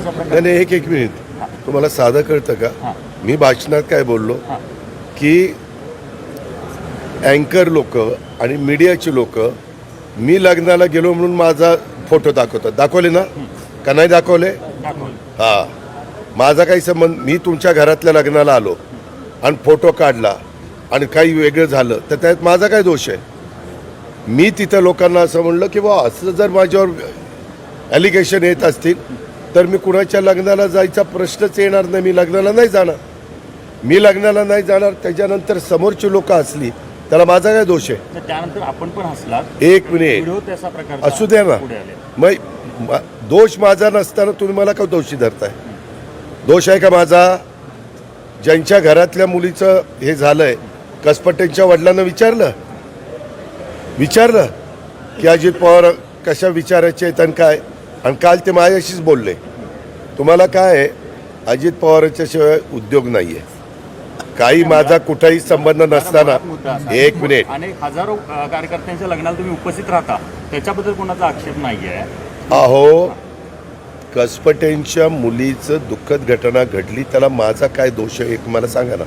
नाही नाही एक एक मिनिट तुम्हाला साधं कळतं का? मी भाषणात काय बोललो? की अँकर लोक आणि मीडियाची लोक मी लग्नाला गेलो म्हणून माझा फोटो दाखवतात. दाखवले ना? का नाही दाखवले? हा. माझा काही संबंध मी तुमच्या घरातल्या लग्नाला आलो आणि फोटो काढला. आणि काही वेगळं झालं तर त्यात माझा काय दोष आहे? मी तिथं लोकांना असं म्हणलं की बा असं जर माझ्यावर ॲलिगेशन येत असतील तर मी कुणाच्या लग्नाला जायचा प्रश्नच येणार नाही मी लग्नाला नाही जाणार. मी लग्नाला नाही जाणार त्याच्यानंतर समोरची लोक असली त्याला माझा काय दोष आहे? तर त्यानंतर आपण पण हसलात. एक मिनिट. असू द्या ना. मग मा- दोष माझा नसताना तुम्ही मला का दोषी धरताय? दोष आहे का माझा? ज्यांच्या घरातल्या मुलीचं हे झालंय कसपटेंच्या वडिलांना विचारलं. विचारलं की अजित पवार कशा विचारायचे आहेत आणि काय? आणि काल ते माझ्याशीच बोलले. तुम्हाला काय आहे? अजित पवारांच्या शिवाय उद्योग नाही आहे काही माझा कुठलाही संबंध नसताना. एक मिनिट. आणि हजारो कार्यकर्त्यांच्या लग्नाला तुम्ही उपस्थित राहता. त्याच्याबद्दल कोणाचा आक्षेप नाहीये. अहो कसपटेंच्या मुलीचं दुःखद घटना घडली त्याला माझा काय दोष आहे एक मला सांगा ना.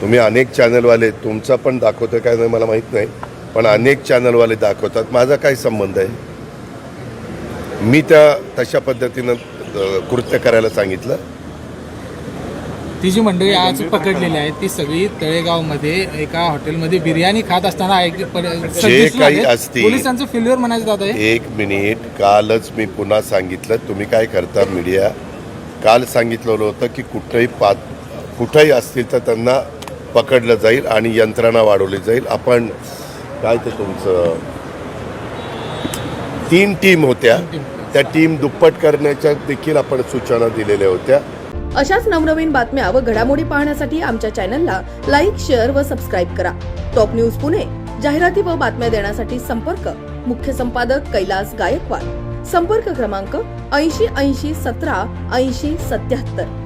तुम्ही अनेक चॅनलवाले तुमचा पण दाखवतं काय नाही मला माहीत नाही पण अनेक चॅनलवाले दाखवतात. माझा काय संबंध आहे? मी त्या तशा पद्धतीनं कृत्य करायला सांगितलं. ती जी मंडळी आज पकडलेली आहे. ती सगळी तळेगावमध्ये एका हॉटेलमध्ये बिर्याणी खात असताना दिसून काही. असतील- पोलिसांचं फेल्युअर म्हणायचं दादा एक मिनिट कालच मी पुन्हा सांगितलं. तुम्ही काय करता मीडिया काल सांगितलेलं होतं की कुठंही पात कुठंही असतील तर त्यांना पकडलं जाईल आणि यंत्रणा वाढवली जाईल. आपण काय ते तुमचं? तीन टीम होत्या. त्या टीम दुप्पट करण्याच्या देखील आपण सूचना दिलेल्या होत्या. अशाच नवनवीन बातम्या व घडामोडी पाहण्यासाठी आमच्या चॅनलला लाईक शेअर व सबस्क्राईब करा. टॉप न्यूज पुणे जाहिराती व बातम्या देण्यासाठी संपर्क. मुख्य संपादक कैलास गायकवाड. संपर्क क्रमांक ऐंशी ऐंशी सतरा ऐंशी सत्याहत्तर.